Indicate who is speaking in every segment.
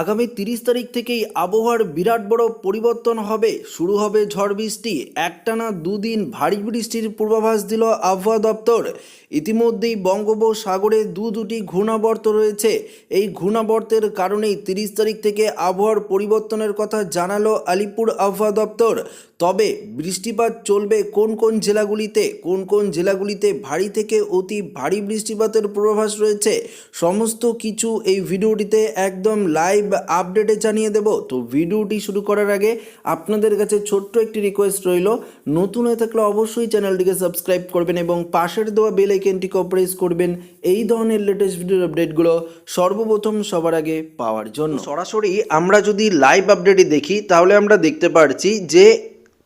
Speaker 1: আগামী তিরিশ তারিখ থেকেই আবহাওয়ার বিরাট বড় পরিবর্তন হবে। শুরু হবে ঝড় বৃষ্টি। একটানা দুদিন ভারী বৃষ্টির পূর্বাভাস দিল আবহাওয়া দপ্তর। ইতিমধ্যেই বঙ্গোপসাগরে দু দুটি ঘূর্ণাবর্ত রয়েছে। এই ঘূর্ণাবর্তের কারণেই তিরিশ তারিখ থেকে আবহাওয়ার পরিবর্তনের কথা জানালো আলিপুর আবহাওয়া দপ্তর। তবে বৃষ্টিপাত চলবে কোন কোন জেলাগুলিতে? কোন কোন জেলাগুলিতে ভারী থেকে অতি ভারী বৃষ্টিপাতের পূর্বাভাস রয়েছে? সমস্ত কিছু এই ভিডিওটিতে একদম লাইভ আপডেটে জানিয়ে দেব। তো ভিডিওটি শুরু করার আগে আপনাদের কাছে ছোট্ট একটি রিকোয়েস্ট রইল। নতুন হয়ে থাকলে অবশ্যই চ্যানেলটিকে সাবস্ক্রাইব করবেন এবং পাশের দেওয়া বেল আইকনটিকে প্রেস করবেন এই ধরনের লেটেস্ট ভিডিওর আপডেটগুলো সর্বপ্রথম সবার আগে পাওয়ার জন্য। সরাসরি আমরা যদি লাইভ আপডেটে দেখি, তাহলে আমরা দেখতে পারছি যে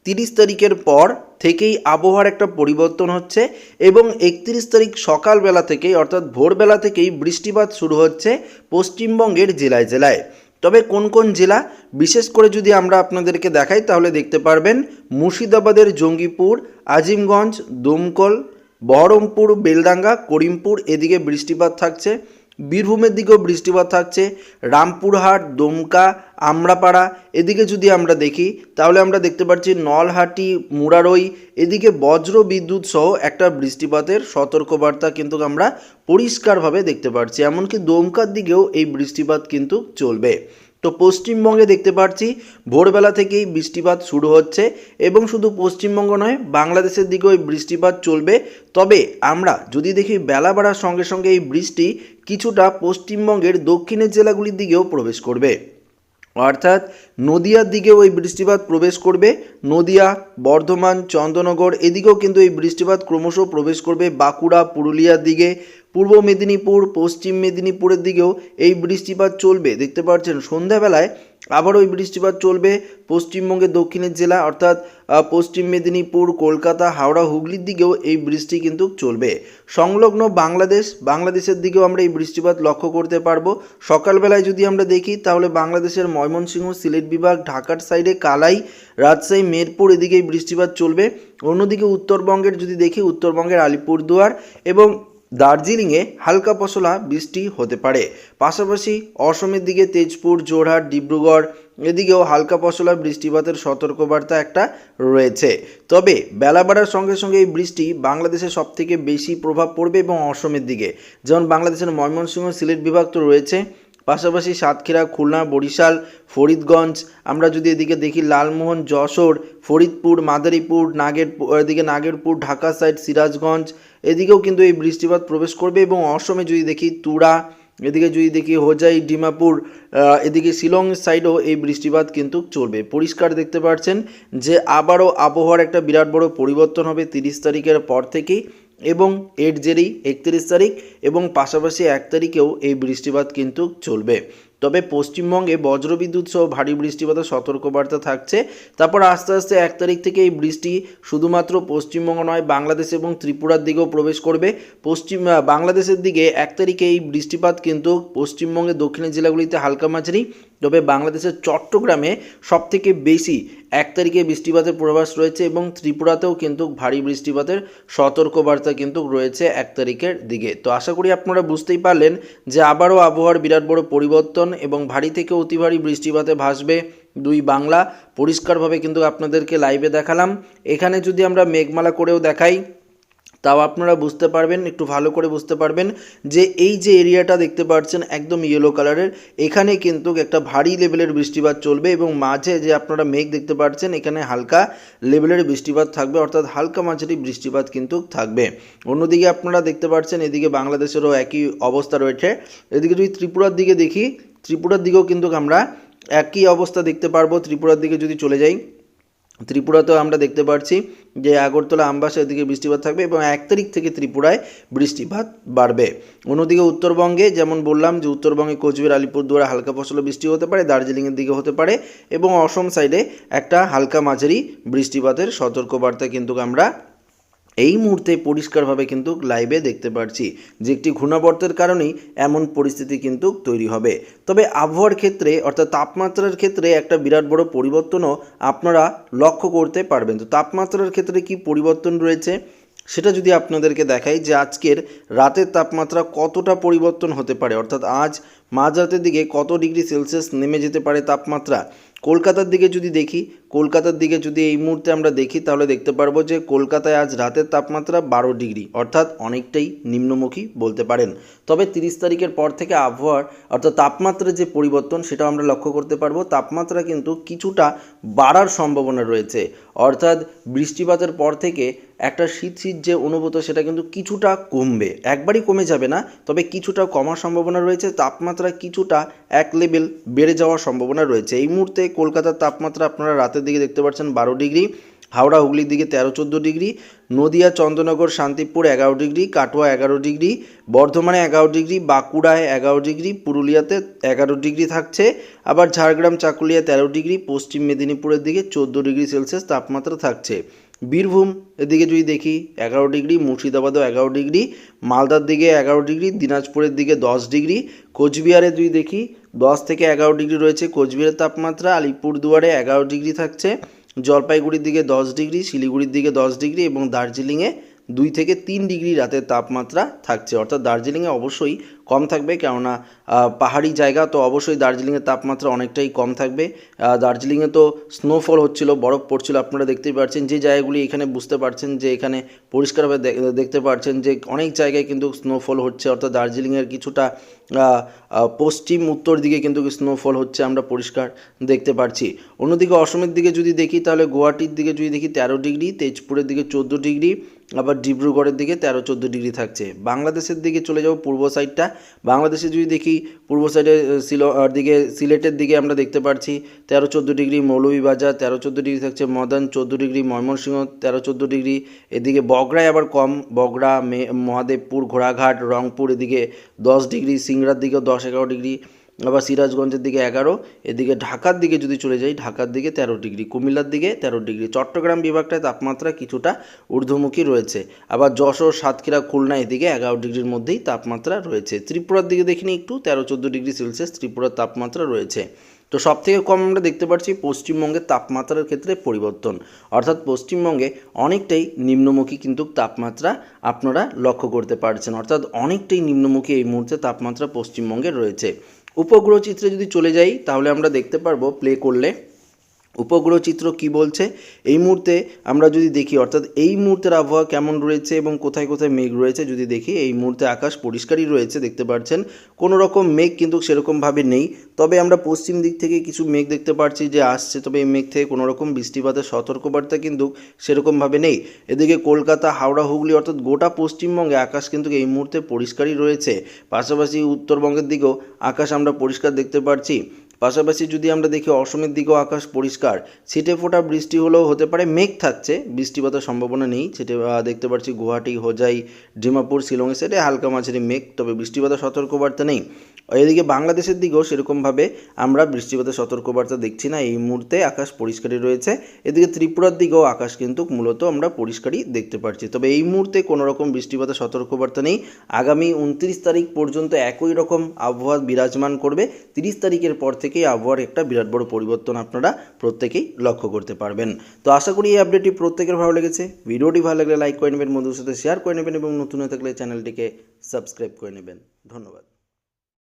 Speaker 1: তিরিশ তারিখের পর থেকেই আবহাওয়ার একটা পরিবর্তন হচ্ছে এবং একত্রিশ তারিখ সকালবেলা থেকেই, অর্থাৎ ভোরবেলা থেকেই বৃষ্টিপাত শুরু হচ্ছে পশ্চিমবঙ্গের জেলায় জেলায়। তবে কোন কোন জেলা? বিশেষ করে যদি আমরা আপনাদেরকে দেখাই, তাহলে দেখতে পারবেন মুর্শিদাবাদের জঙ্গিপুর, আজিমগঞ্জ, দমকল, বহরমপুর, বেলডাঙ্গা, করিমপুর, এদিকে বৃষ্টিপাত থাকছে। বীরভূমের দিকেও বৃষ্টিপাত থাকছে। রামপুরহাট, দমকা আমরাপাড়া এদিকে যদি আমরা দেখি, তাহলে আমরা দেখতে পাচ্ছি নলহাটি, মুরারই, এদিকে বজ্র বিদ্যুৎ সহ একটা বৃষ্টিপাতের সতর্কবার্তা কিন্তু আমরা পরিষ্কারভাবে দেখতে পাচ্ছি, এমনকি দমকার দিকেও এই বৃষ্টিপাত কিন্তু চলবে। তো পশ্চিমবঙ্গে দেখতে পাচ্ছি, ভোরবেলা থেকেই বৃষ্টিপাত শুরু হচ্ছে, এবং শুধু পশ্চিমবঙ্গ নয়, বাংলাদেশের দিকেও এই বৃষ্টিপাত চলবে। তবে আমরা যদি দেখি বেলা বাড়ার সঙ্গে সঙ্গে এই বৃষ্টি কিছুটা পশ্চিমবঙ্গের দক্ষিণের জেলাগুলির দিকেও প্রবেশ করবে। অর্থাৎ নদিয়ার দিকে ওই বৃষ্টিপাত প্রবেশ করবে। নদিয়া, বর্ধমান চন্দ্রনগর এদিকেও কিন্তু এই বৃষ্টিপাত ক্রমশ প্রবেশ করবে। বাঁকুড়া, পুরুলিয়ার দিকে, পূর্ব মেদিনীপুর, পশ্চিম মেদিনীপুরের দিকেও এই বৃষ্টিপাত চলবে। দেখতে পাচ্ছেন, সন্ধ্যাবেলায় আবারও এই বৃষ্টিপাত চলবে পশ্চিমবঙ্গের দক্ষিণের জেলা, অর্থাৎ পশ্চিম মেদিনীপুর, কলকাতা, হাওড়া, হুগলির দিকেও এই বৃষ্টি কিন্তু চলবে। সংলগ্ন বাংলাদেশ, বাংলাদেশের দিকেও আমরা এই বৃষ্টিপাত লক্ষ্য করতে পারব। সকালবেলায় যদি আমরা দেখি, তাহলে বাংলাদেশের ময়মনসিংহ, সিলেট বিভাগ, ঢাকার সাইডে কালাই, রাজশাহী, মেরপুর এদিকে এই বৃষ্টিপাত চলবে। অন্যদিকে উত্তরবঙ্গের যদি দেখি, উত্তরবঙ্গের আলিপুরদুয়ার এবং দার্জিলিংয়ে হালকা পশলা বৃষ্টি হতে পারে। পাশাপাশি অসমের দিকে তেজপুর জোরহাট ডিব্রুগড়, এদিকেও হালকা পশলা বৃষ্টিপাতের সতর্কবার্তা একটা রয়েছে। তবে বেলা বাড়ার সঙ্গে সঙ্গে এই বৃষ্টি বাংলাদেশে সবথেকে বেশি প্রভাব পড়বে এবং অসমের দিকে। যেমন বাংলাদেশের ময়মনসিংহ সিলেট বিভাগ তো রয়েছে। পাশাপাশি সাতক্ষীরা, খুলনা, বরিশাল, ফরিদগঞ্জ, আমরা যদি এদিকে দেখি লালমোহন, যশোর, ফরিদপুর, মাদারীপুর, নাগের এদিকে নাগেরপুর, ঢাকা সাইড সিরাজগঞ্জ এদিকেও কিন্তু এই বৃষ্টিপাত প্রবেশ করবে এবং অসমে যদি দেখি তুরা, এদিকে যদি দেখি হোজাই, ডিমাপুর এদিকে শিলং সাইডেও এই বৃষ্টিপাত কিন্তু চলবে। পরিষ্কার দেখতে পাচ্ছেন যে আবারও আবহাওয়ার একটা বিরাট বড় পরিবর্তন হবে তিরিশ তারিখের পর থেকেই এবং এর জেরেই একত্রিশ তারিখ এবং পাশাপাশি এক তারিখেও এই বৃষ্টিপাত কিন্তু চলবে। তবে পশ্চিমবঙ্গে বজ্রবিদ্যুৎ সহ ভারী বৃষ্টিপাতের সতর্কবার্তা থাকছে। তারপর আস্তে আস্তে এক তারিখ থেকে এই বৃষ্টি শুধুমাত্র পশ্চিমবঙ্গ নয়, বাংলাদেশ এবং ত্রিপুরার দিকেও প্রবেশ করবে। পশ্চিম বাংলাদেশের দিকে এক তারিখে এই বৃষ্টিপাত কিন্তু পশ্চিমবঙ্গের দক্ষিণের জেলাগুলিতে হালকা মাঝারি তবে বাংলাদেশের চট্টগ্রামে সবথেকে বেশি এক তারিখে বৃষ্টিপাতের পূর্বাভাস রয়েছে এবং ত্রিপুরাতেও কিন্তু ভারী বৃষ্টিপাতের সতর্কবার্তা কিন্তু রয়েছে এক তারিখের দিকে। তো আশা করি আপনারা বুঝতেই পারলেন যে আবারও আবহাওয়ার বিরাট বড় পরিবর্তন এবং ভারী থেকে অতি ভারী বৃষ্টিপাতে ভাসবে দুই বাংলা। পরিষ্কারভাবে কিন্তু আপনাদেরকে লাইভে দেখালাম। এখানে যদি আমরা মেঘমালা করেও দেখাই তাও আপনারা বুঝতে পারবেন, একটু ভালো করে বুঝতে পারবেন যে এই যে এরিয়াটা দেখতে পাচ্ছেন একদম ইয়েলো কালারের এখানে কিন্তু একটা ভারী লেভেলের বৃষ্টিপাত চলবে এবং মাঝে যে আপনারা মেঘ দেখতে পাচ্ছেন, এখানে হালকা লেভেলের বৃষ্টিপাত থাকবে, অর্থাৎ হালকা মাঝারি বৃষ্টিপাত কিন্তু থাকবে। অন্যদিকে আপনারা দেখতে পাচ্ছেন এদিকে বাংলাদেশেরও একই অবস্থা রয়েছে। এদিকে যদি ত্রিপুরার দিকে দেখি, ত্রিপুরার দিকেও কিন্তু আমরা একই অবস্থা দেখতে পারব, ত্রিপুরার দিকে যদি চলে যাই। ত্রিপুরাতেও আমরা দেখতে পারছি যে আগরতলা, আমবাসা এদিকে বৃষ্টিপাত থাকবে এবং এক তারিখ থেকে ত্রিপুরায় বৃষ্টিপাত বাড়বে। অন্যদিকে উত্তরবঙ্গে যেমন বললাম যে উত্তরবঙ্গে কোচবিহার, আলিপুরদুয়ারে হালকা ফসল বৃষ্টি হতে পারে, দার্জিলিংয়ের দিকে হতে পারে এবং অসম সাইডে একটা হালকা মাঝারি বৃষ্টিপাতের সতর্কবার্তা কিন্তু আমরা এই মুহূর্তে পরিষ্কারভাবে কিন্তু লাইভে দেখতে পাচ্ছি যে একটি ঘূর্ণাবর্তের কারণেই এমন পরিস্থিতি কিন্তু তৈরি হবে। তবে আবহাওয়ার ক্ষেত্রে অর্থাৎ তাপমাত্রার ক্ষেত্রে একটা বিরাট বড় পরিবর্তনও আপনারা লক্ষ্য করতে পারবেন। তো তাপমাত্রার ক্ষেত্রে কি পরিবর্তন রয়েছে? সেটা যদি আপনাদেরকে দেখাই যে আজকের রাতের তাপমাত্রা কতটা পরিবর্তন হতে পারে, অর্থাৎ আজ মাঝরাতের দিকে কত ডিগ্রি সেলসিয়াস নেমে যেতে পারে তাপমাত্রা কলকাতার দিকে যদি দেখি, কলকাতার দিকে যদি এই মুহূর্তে আমরা দেখি, তাহলে দেখতে পারব যে কলকাতায় আজ রাতের তাপমাত্রা বারো ডিগ্রি, অর্থাৎ অনেকটাই নিম্নমুখী বলতে পারেন। তবে তিরিশ তারিখের পর থেকে আবহাওয়ার, অর্থাৎ তাপমাত্রার যে পরিবর্তন, সেটাও আমরা লক্ষ্য করতে পারব। তাপমাত্রা কিন্তু কিছুটা বাড়ার সম্ভাবনা রয়েছে। অর্থাৎ বৃষ্টিপাতের পর থেকে একটা শীত শীত যে অনুভূত, সেটা কিন্তু কিছুটা কমবে। একবারই কমে যাবে না, তবে কিছুটা কমার সম্ভাবনা রয়েছে। তাপমাত্রা কিছুটা এক লেভেল বেড়ে যাওয়ার সম্ভাবনা রয়েছে। এই মুহূর্তে কলকাতার তাপমাত্রা আপনারা রাতের দিকে দেখতে পাচ্ছেন বারো ডিগ্রি, হাওড়া হুগলির দিকে তেরো চোদ্দ ডিগ্রি, নদিয়া, চন্দ্রনগর, শান্তিপুর এগারো ডিগ্রি, কাটোয়া এগারো ডিগ্রি, বর্ধমানে এগারো ডিগ্রি, বাঁকুড়ায় এগারো ডিগ্রি, পুরুলিয়াতে এগারো ডিগ্রি থাকছে। আবার ঝাড়গ্রাম চাকুলিয়া তেরো ডিগ্রি, পশ্চিম মেদিনীপুরের দিকে চোদ্দ ডিগ্রি সেলসিয়াস তাপমাত্রা থাকছে। বীরভূম এদিকে যদি দেখি, এগারো ডিগ্রি, মুর্শিদাবাদও এগারো ডিগ্রি, মালদার দিকে এগারো ডিগ্রি, দিনাজপুরের দিকে দশ ডিগ্রি, কোচবিহারে যদি দেখি দশ থেকে এগারো ডিগ্রি রয়েছে কোচবিহারের তাপমাত্রা, আলিপুরদুয়ারে এগারো ডিগ্রি থাকছে, জলপাইগুড়ির দিকে দশ ডিগ্রি, শিলিগুড়ির দিকে দশ ডিগ্রি এবং দার্জিলিংয়ে দুই থেকে তিন ডিগ্রি রাতের তাপমাত্রা থাকছে। অর্থাৎ দার্জিলিংয়ে অবশ্যই কম থাকবে, কেননা পাহাড়ি জায়গা তো অবশ্যই দার্জিলিংয়ের তাপমাত্রা অনেকটাই কম থাকবে। দার্জিলিংয়ে তো স্নোফল হচ্ছিল, বরফ পড়ছিল, আপনারা দেখতেই পাচ্ছেন যে জায়গাগুলি এখানে বুঝতে পারছেন যে, এখানে পরিষ্কারভাবে দেখতে পাচ্ছেন যে, অনেক জায়গায় কিন্তু স্নোফল হচ্ছে। অর্থাৎ দার্জিলিংয়ের কিছুটা পশ্চিম, উত্তর দিকে কিন্তু স্নোফল হচ্ছে, আমরা পরিষ্কার দেখতে পাচ্ছি অন্যদিকে অসমের দিকে যদি দেখি, তাহলে গুয়াহাটির দিকে যদি দেখি, তেরো ডিগ্রি, তেজপুরের দিকে চোদ্দ ডিগ্রি আবার ডিব্রুগড়ের দিকে তেরো চোদ্দ ডিগ্রি থাকছে। বাংলাদেশের দিকে চলে যাব পূর্ব সাইডটা। বাংলাদেশে যদি দেখি, পূর্ব সাইডে সিলো দিকে, সিলেটের দিকে আমরা দেখতে পাচ্ছি তেরো চোদ্দ ডিগ্রি মৌলভীবাজার, তেরো চোদ্দ ডিগ্রি থাকছে মদন, চোদ্দ ডিগ্রি ময়মনসিংহ, তেরো চোদ্দ ডিগ্রি এদিকে বগড়ায় আবার কম, বগড়া, মে, মহাদেবপুর, ঘোড়াঘাট, রংপুর এদিকে দশ ডিগ্রি, সিংড়ার দিকেও দশ এগারো ডিগ্রি। আবার সিরাজগঞ্জের দিকে এগারো, এদিকে ঢাকার দিকে যদি চলে যাই, ঢাকার দিকে তেরো ডিগ্রি, কুমিল্লার দিকে তেরো ডিগ্রি, চট্টগ্রাম বিভাগটায় তাপমাত্রা কিছুটা ঊর্ধ্বমুখী রয়েছে। আবার যশোর, সাতক্ষীরা, খুলনা এদিকে এগারো ডিগ্রির মধ্যেই তাপমাত্রা রয়েছে। ত্রিপুরার দিকে দেখিনি একটু, তেরো চোদ্দ ডিগ্রি সেলসিয়াস ত্রিপুরার তাপমাত্রা রয়েছে। তো সব থেকে কম আমরা দেখতে পাচ্ছি পশ্চিমবঙ্গের তাপমাত্রার ক্ষেত্রে পরিবর্তন। অর্থাৎ পশ্চিমবঙ্গে অনেকটাই নিম্নমুখী কিন্তু তাপমাত্রা আপনারা লক্ষ্য করতে পারছেন। অর্থাৎ অনেকটাই নিম্নমুখী এই মুহূর্তে তাপমাত্রা পশ্চিমবঙ্গে রয়েছে। উপগ্রহ চিত্রে যদি চলে যাই তাহলে আমরা দেখতে পারব প্লে করলে। উপগ্রহ চিত্র কি বলছে? এই মুহূর্তে আমরা যদি দেখি, অর্থাৎ এই মুহূর্তের আবহাওয়া কেমন রয়েছে এবং কোথায় কোথায় মেঘ রয়েছে যদি দেখি, এই মুহূর্তে আকাশ পরিষ্কারই রয়েছে, দেখতে পাচ্ছেন কোনো রকম মেঘ কিন্তু সেরকমভাবে নেই। তবে আমরা পশ্চিম দিক থেকে কিছু মেঘ দেখতে পাচ্ছি যে আসছে, তবে এই মেঘ থেকে কোনো রকম বৃষ্টিপাতের সতর্কবার্তা কিন্তু সেরকমভাবে নেই। এদিকে কলকাতা, হাওড়া, হুগলি, অর্থাৎ গোটা পশ্চিমবঙ্গে আকাশ কিন্তু এই মুহূর্তে পরিষ্কারই রয়েছে। পাশাপাশি উত্তরবঙ্গের দিকেও আকাশ আমরা পরিষ্কার দেখতে পাচ্ছি পাশাপাশি যদি আমরা দেখি অসমের দিকেও আকাশ পরিষ্কার, ছিটে ফোটা বৃষ্টি হলেও হতে পারে মেঘ থাকছে, বৃষ্টিপাতের সম্ভাবনা নেই, ছিটে দেখতে পাচ্ছি গুয়াহাটি, হোজাই, ডিমাপুর শিলংয়ের সাইডে হালকা মাঝারি মেঘ, তবে বৃষ্টিপাতের সতর্কবার্তা নেই। এদিকে বাংলাদেশের দিকেও সেরকমভাবে আমরা বৃষ্টিপাতের সতর্কবার্তা দেখছি না, এই মুহূর্তে আকাশ পরিষ্কারই রয়েছে। এদিকে ত্রিপুরার দিকেও আকাশ কিন্তু মূলত আমরা পরিষ্কারই দেখতে পাচ্ছি, তবে এই মুহূর্তে কোনো রকম বৃষ্টিপাতের সতর্কবার্তা নেই। আগামী উনত্রিশ তারিখ পর্যন্ত একই রকম আবহাওয়া বিরাজমান করবে, তিরিশ তারিখের পর থেকেই আবহাওয়ার একটা বিরাট বড় পরিবর্তন আপনারা প্রত্যেকেই লক্ষ্য করতে পারবেন। তো আশা করি এই আপডেটটি প্রত্যেকের ভালো লেগেছে। ভিডিওটি ভালো লাগলে লাইক করে নেবেন, বন্ধুদের সাথে শেয়ার করে নেবেন এবং নতুন হয়ে থাকলে চ্যানেলটিকে সাবস্ক্রাইব করে নেবেন। ধন্যবাদ।